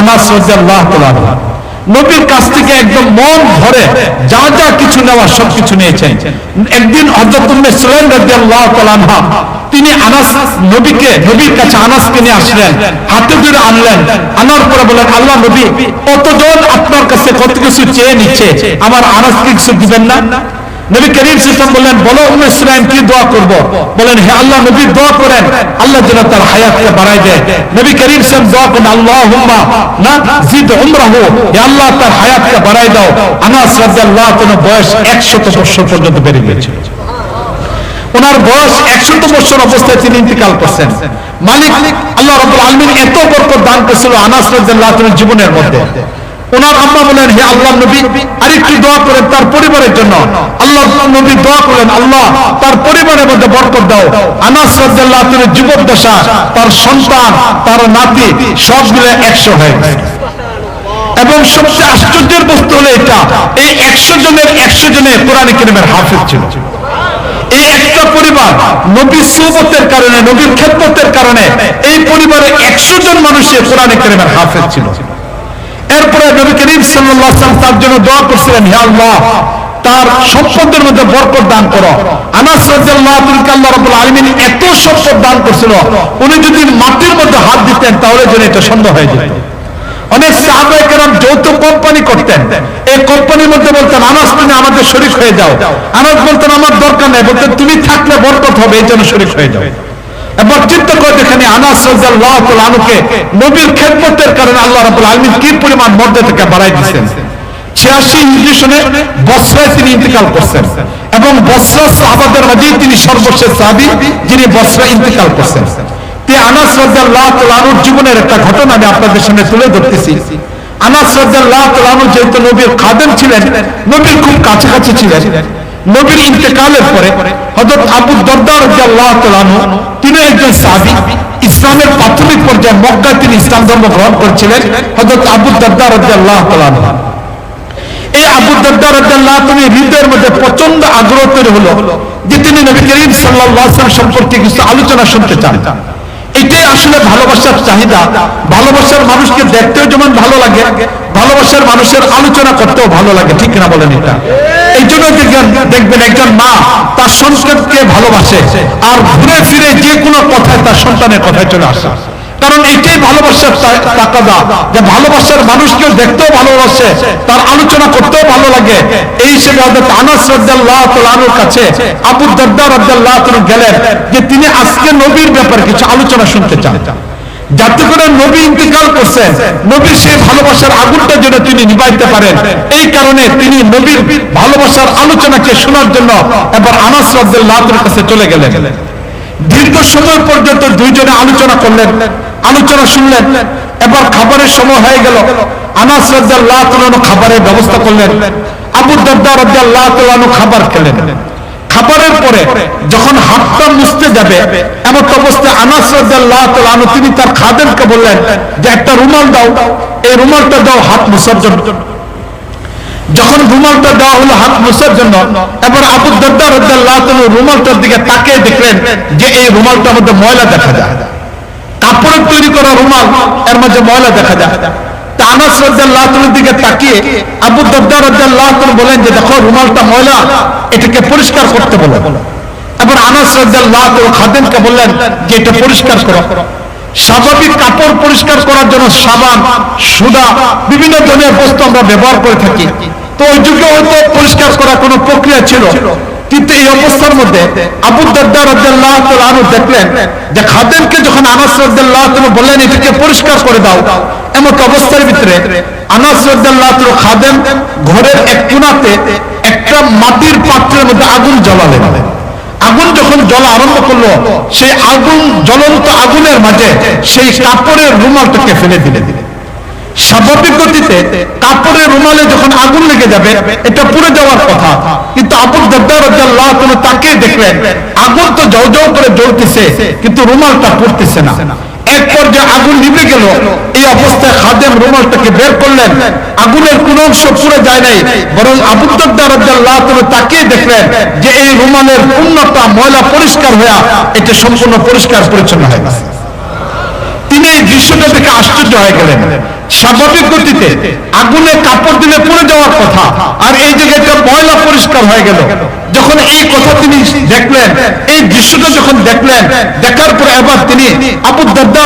আনাস রাদিয়াল্লাহু তাআলা নবীর কাছ থেকে একদম মন ভরে যা যা কিছু নেওয়া সব কিছু নিয়েছেন। একদিন তিনি আনাস নবীকে, নবীর কাছে আনাসকে নিয়ে আসলেন, হাতে ধরে আনলেন, আনার পরে বলেন আল্লাহ নবী, কতজন আপনার কাছে কত কিছু চেয়ে নিচ্ছে? আমার আনাসকে কিছু দিবেন না? নবী করিম সাল্লাম বললেন, বলো সুলাইম কি দোয়া করব? বলেন, হে আল্লাহ, নবী দোয়া করেন, আল্লাহ যেন তার হায়াতকে বাড়ায় দেয়। নবী করিম সাল্লাম দোয়া করেন আল্লাহুম্মা না জিদ উমরাহু, হে আল্লাহ, তার হায়াতকে বাড়ায় দাও। আনাস রাদিয়াল্লাহু তাআলা বয়স 100 বছর পর্যন্ত বেড়ে গিয়েছিল। ওনার বয়স একশত বছর অবস্থায় তিনি ইন্তিকাল করছেন। মালিক, আল্লাহ রাব্বুল আলামিন এত বরকত দান করেছিল আনাস রাদিয়াল্লাহু তাআলার জীবনের মধ্যে। ওনার আম্মা বলেন, হে আল্লাহ নবী, আরেকটু দোয়া করেন তার পরিবারের জন্য। আল্লাহ নবী দোয়া করেন আল্লাহ, তার পরিবারের মধ্যে বরকত দাও। আনাস তাআলার জীবন দশা, তার সন্তান, তার নাতি, সব মিলে 100 হয়ে এবং সবচেয়ে আশ্চর্যের বস্তু হলো এটা, এই একশো জনের একশো জনের কোরআন কিরমের হাফিজ ছিল। এই একটা পরিবার নবীর সুবতের কারণে, নবীর খেদমতের কারণে, এই পরিবারে একশো জন মানুষের কোরআন কিরমের হাফিজ ছিল। এরপরে নবী করিম আলাইহি তার জন্য দোয়া করছিলেন, হে আল্লাহ, তার সম্পদের মধ্যে বরকত দান করো। আনাস আলামিন এত সম্পদ দান করছিল, উনি যদি মাটির মধ্যে হাত দিতেন, তাহলে যেন এটা সন্দেহ হয়ে যেত। অনেক যৌথ কোম্পানি করতেন। এই কোম্পানির মধ্যে বলতেন, আনাস, তুমি আমাদের শরীক হয়ে যাও। আনাস বলতেন, আমার দরকার নেই, বলতেন, তুমি থাকলে বরকত হবে, এই জন্য শরীক হয়ে যাও। এবং বসরা সাহাবাদের তিনি সর্বশেষ সাহাবী যিনি বসরা ইন্তেকাল করছেন। তে আনাস রাদিয়াল্লাহু তাআলা আনুর জীবনের একটা ঘটনা আমি আপনাদের সামনে তুলে ধরতেছি। আনাস রাদিয়াল্লাহু তাআলা আনু যেহেতু নবীর খাদেম ছিলেন, নবীর খুব কাছাকাছি ছিলেন। নবীর ইন্তেকালের পরে হযরত আবু দরদা রাদিয়াল্লাহু তাআলা তিনি একজন সাহাবী, ইসলামের প্রাথমিক পর্যায়ে মক্কায় তিনি ইসলাম ধর্ম গ্রহণ করেছিলেন হযরত আবু দরদা রাদিয়াল্লাহু তাআলা এই আবু দরদা রাদিয়াল্লাহু তিনি হৃদয়ের মধ্যে প্রচণ্ড আগ্রহ তৈরি হলো যে তিনি নবী করিম সাল্লাল্লাহু আলাইহি ওয়াসাল্লাম সম্পর্কে কিছু আলোচনা শুনতে চান। এটাই আসলে ভালোবাসার চাহিদা। ভালোবাসার মানুষকে দেখতেও যেমন ভালো লাগে, ভালোবাসার মানুষের আলোচনা করতেও ভালো লাগে। ঠিক না বলেন এটা? এই জন্য দেখবেন একজন মা তার সন্তানকে ভালোবাসে আর ঘুরে ফিরে যে কোনো কথায় তার সন্তানের কথায় চলে আসে। কারণ এইটাই ভালোবাসার তাকাদা, যে ভালোবাসার মানুষকে দেখতেও ভালোবাসে, তার আলোচনা করতেও ভালো লাগে। এই হিসেবে আনাস রাদিয়াল্লাহু তাআলা কাছে, আবু তাআলা গেলেন যে তিনি আজকে নবীর ব্যাপারে কিছু আলোচনা শুনতে চান। যাতে করে নবী ইন্তিকাল করছেন নবীর সেই ভালোবাসার আগুনটা যেন তিনি নিভাইতে পারেন। এই কারণে তিনি নবীর ভালোবাসার আলোচনাকে শোনার জন্য এবার আনাস রাজ্যের কাছে চলে গেলেন। দীর্ঘ সময় পর্যন্ত দুইজনে আলোচনা করলেন, আলোচনা শুনলেন। এবার খাবারের সময় হয়ে গেল। আনাস রাদিয়াল্লাহু তাআলা খাবারের ব্যবস্থা করলেন। আবু দারদা তাআলা খাবার খেলেন। খাবারের পরে যখন হাতটা মুছতে যাবে, এমন অবস্থায় আনাস তাআলা তিনি তার খাদেমকে বললেন যে, একটা রুমাল দাও। এই রুমালটা দাও হাত মুছার জন্য। যখন রুমালটা দেওয়া হলো হাত মোছার জন্য, এবার আবু দরদা তাআলা রুমালটার দিকে তাকিয়ে দেখলেন যে, এই রুমালটার মধ্যে ময়লা দেখা যায়। কাপড়ের তৈরি করা রুমাল, এর মধ্যে ময়লা দেখা যায়। আনাস রাদিয়াল্লাহু তাআলার দিকে তাকিয়ে আবু দরদা রাদিয়াল্লাহু তাআলা বলেন যে দেখো, রুমালটা ময়লা, এটাকে পরিষ্কার করতে বলো। এবার আনাস রাদিয়াল্লাহু তাআলা খাদেমকে বললেন যে এটা পরিষ্কার করো। স্বাভাবিক কাপড় পরিষ্কার করার জন্য সাবান সুদা বিভিন্ন ধরনের বস্তু আমরা ব্যবহার করে থাকি। তো ওই যুগে হয়তো পরিষ্কার করার কোনো প্রক্রিয়া ছিল। কিন্তু এই অবস্থার মধ্যে রাদিয়াল্লাহু দেখলেন যে খাদেমকে যখন আনাস বললেন, এটাকে পরিষ্কার করে দাও। এমন অবস্থার ভিতরে আনাস খাদেম ঘরের এক কোণাতে একটা মাটির পাত্রের মধ্যে আগুন জ্বালালেন। আগুন যখন জ্বলা আরম্ভ করল, সেই আগুন জ্বলন্ত আগুনের মাঝে সেই কাপড়ের রুমালটাকে ফেলে দিলে দিলে স্বাভাবিক গতিতে কাপড়ের রুমালে যখন আগুন লেগে যাবে, এটা পুড়ে যাওয়ার কথা। কিন্তু আবু দাল্লাহ কোনো তাকে দেখলেন, আগুন তো জল জল করে জ্বলতেছে, কিন্তু রুমালটা পড়তেছে না। এক পর্যায়ে আগুন নিভে গেল, এই অবস্থায় খাদেম রুমালটাকে বের করলেন। আগুনের কোন অংশ পুড়ে যায় নাই, বরং দেখলেন যে এই রুমালের পূর্ণতা ময়লা পরিষ্কার হয়ে এটা সম্পূর্ণ পরিষ্কার পরিচ্ছন্ন হয়ে গেছে। দৃশ্যটা দেখে আশ্চর্য হয়ে গেলেন। স্বাভাবিক গতিতে আগুনে কাপড় দিলে পুড়ে যাওয়ার কথা, আর এই জায়গাটা ময়লা পরিষ্কার হয়ে গেল। যখন এই কথা তিনি দেখলেন, এই দৃশ্যটা যখন দেখলেন, দেখার পরে এবার তিনি আবু দাদ্দা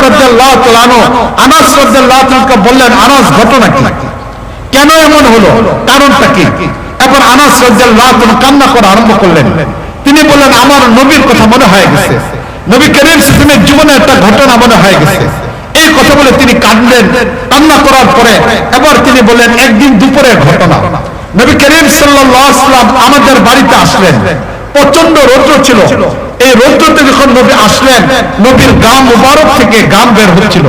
আনাস রাজ্লাহ বললেন, আনাস, ঘটনা কি? কেন এমন হলো? কারণটা কি? এবার আনাস রাজ্লাহ কান্না করা আরম্ভ করলেন। তিনি বললেন, আমার নবীর কথা মনে হয়ে গেছে। নবী সিস্টেমের জীবনে একটা ঘটনা মনে হয়ে গেছে। এই কথা বলে তিনি কাঁদলেন, কান্না করার পরে এবার তিনি বললেন, একদিন দুপুরের ঘটনা। নবী করিম সাল্লাম আমাদের বাড়িতে আসলেন। প্রচণ্ড রৌদ্র ছিল। এই রৌদ্রতে যখন নবী আসলেন, নবীর গাম মুবারক থেকে গাম বের হচ্ছিল।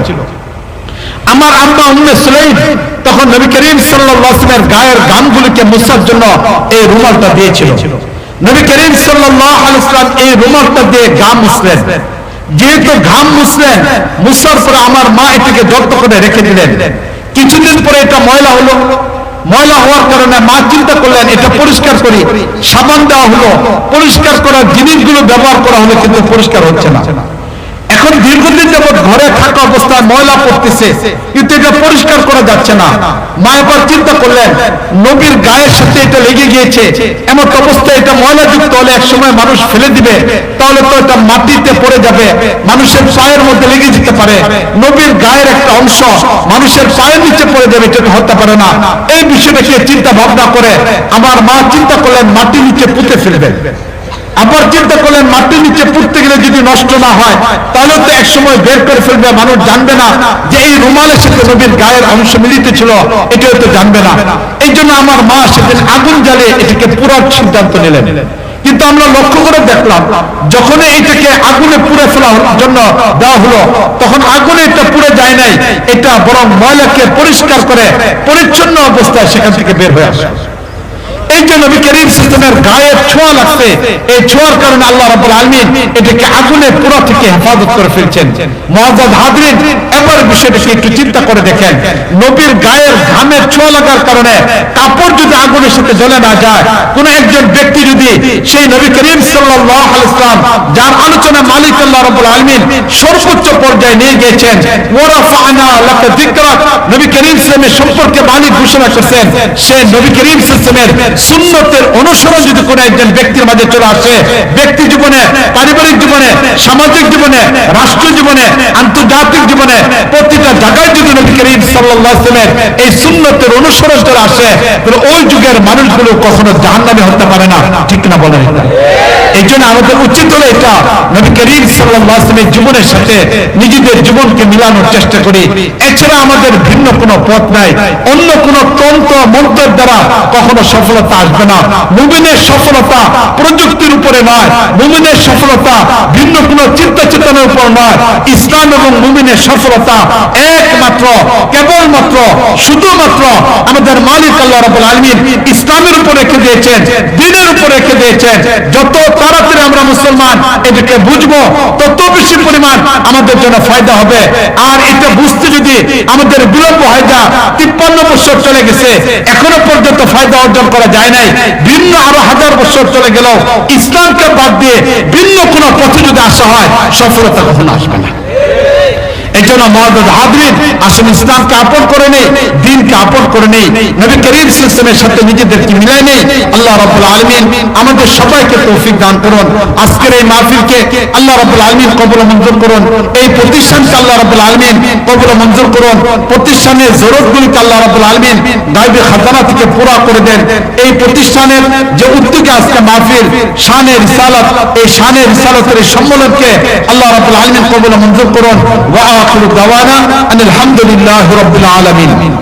আমার আম্মা উম্মে সুলাইম তখন নবী করিম সাল্লাল্লাহু গায়ের গামগুলিকে মুসার জন্য এই রুমালটা দিয়েছিল। নবী করিম সাল্লাম এই রুমালটা দিয়ে গাম মুছলেন। যেহেতু ঘাম মুছলেন মুছার পরে আমার মা এটাকে জব্দ করে রেখে দিলেন। কিছুদিন পরে এটা ময়লা হলো। ময়লা হওয়ার কারণে মা চিন্তা করলেন, এটা পরিষ্কার করি। সাবান দেওয়া হলো। পরিষ্কার করার জিনিসগুলো ব্যবহার করা হলো কিন্তু পরিষ্কার হচ্ছে না। এখন দীর্ঘদিন যাবৎ ঘরে থাকা অবস্থায় ময়লা পড়তেছে, কিন্তু এটা পরিষ্কার করা যাচ্ছে না। মা এবার চিন্তা করলেন, নবীর গায়ের সাথে এটা লেগে গিয়েছে। এমন অবস্থায় এটা ময়লা যুক্ত হলে এক সময় মানুষ ফেলে দিবে, তাহলে তো এটা মাটিতে পড়ে যাবে, মানুষের পায়ের মধ্যে লেগে যেতে পারে। নবীর গায়ের একটা অংশ মানুষের পায়ের নিচে পড়ে যাবে, এটা হতে পারে না। এই বিষয়টাকে চিন্তা ভাবনা করে আমার মা চিন্তা করলেন, মাটির নিচে পুঁতে ফেলবেন। আবার চিন্তা করলেন, মাটির নিচে পুড়তে গেলে যদি নষ্ট না হয়, তাহলে তো এক সময় বের করে ফেলবে, মানুষ জানবে না যে এই রুমালের সাথে নবীর গায়ের অংশ মিলিত ছিল, এটাও তো জানবে না। এই জন্য আমার মা সেদিন আগুন জ্বালিয়ে এটাকে পুরার সিদ্ধান্ত নিলেন। কিন্তু আমরা লক্ষ্য করে দেখলাম যখন এইটাকে আগুনে পুড়ে ফেলার জন্য দেওয়া হলো, তখন আগুনে এটা পুড়ে যায় নাই, এটা বরং ময়লাকে পরিষ্কার করে, পরিচ্ছন্ন অবস্থায় সেখান থেকে বের হয়ে আসে। এই যে নবী করিম সিস্টেমের গায়ে ছোঁয়া লাগছে, এই ছোঁয়ার কারণে আল্লাহ রাব্বুল আলামিন এটাকে আগুনের পুরো থেকে হেফাজত করে ফেলছেন। মুআজ্জাজ হাজরিন, এবার বিষয়টাকে একটু চিন্তা করে দেখেন। নবীর গায়ের ঘামের ছোঁয়া লাগার কারণে কাপড় যদি আগুনের সাথে জ্বলে না যায়, কোন একজন ব্যক্তি যদি সেই নবী করিম সাল্লাল্লাহু আলাইহি সাল্লাম, যার আলোচনা মালিক আল্লাহ রাব্বুল আলামিন সর্বোচ্চ পর্যায়ে নিয়ে গিয়েছেন, ওয়ারাফানা লাকা যিকরাক নবী করিম সাল্লামের সম্পর্কে মালিক ঘোষণা করছেন, সে নবী করিম সাল্লামের সুন্নতের অনুসরণ যদি কোনো একজন ব্যক্তির মাঝে চলে আসে, ব্যক্তি জীবনে, পারিবারিক জীবনে, সামাজিক জীবনে রাষ্ট্র জীবনে, আন্তর্জাতিক জীবনে, প্রতিটা জায়গায় যদি নবী করিম আলাইহি এই সুন্নতের অনুসরণ চলে আসে, তাহলে ওই যুগের মানুষগুলো কখনো জাহান্নামে হতে পারে না। ঠিক না বলেন? এই জন্য আমাদের উচিত হলো এটা। নবী করিম জীবনের সাথে নিজেদের জীবনকে মিলানোর চেষ্টা করি। এছাড়া আমাদের ভিন্ন কোনো পথ নাই। অন্য কোনো তন্ত্র মন্ত্রের দ্বারা কখনো সফলতা আসবে না। মুমিনের সফলতা প্রযুক্তির উপরে নয়, মুমিনের সফলতা ভিন্ন কোন চিন্তা চেতনার উপর নয়। ইসলাম এবং মুমিনের সফলতা একমাত্র, কেবলমাত্র, শুধুমাত্র আমাদের মালিক আল্লাহ রাব্বুল আলামিন ইসলামের উপর রেখে দিয়েছেন, দিনের উপর রেখে দিয়েছেন। যত তাড়াতাড়ি আমরা মুসলমান এটাকে বুঝব, তত বেশি পরিমাণ আমাদের জন্য ফায়দা হবে। আর এটা বুঝতে যদি আমাদের বিলম্ব হয় যা তিপ্পান্ন বছর চলে গেছে, এখনও পর্যন্ত ফায়দা অর্জন করা যায় নাই। ভিন্ন আরও হাজার বছর চলে গেল ইসলামকে বাদ দিয়ে ভিন্ন কোন পথে যদি আসা হয় সফলতা কখনো আসবে না। হাদরিন আসলে ইসলামকে আপন করে নেই, দিনকে আপন করে নেই। নবী করিম সিস্টেমের সাথে নিজেদেরকে মিলাই নেই। আল্লাহ আলামিন আমাদের সবাইকে তৌফিক দান করুন। আজকের এই মাহফিলকে আল্লাহ রাব্বুল আলামিন কবুল মঞ্জুর করুন। এই প্রতিষ্ঠানকে আল্লাহ আলামিন কবুল মঞ্জুর করুন। প্রতিষ্ঠানের আল্লাহ আলামিন খাজানা থেকে পুরা করে দেন। এই প্রতিষ্ঠানের যে উদ্যোগে আজকে মাহফিল, শানে রিসালাত, এই শানে রিসালাতের সম্মেলনকে আল্লাহ রাব্বুল আলামিন কবুল মঞ্জুর করুন। ওয়া আখিরু দাওয়ানা আনিল হামদুলিল্লাহি রাব্বিল আলামিন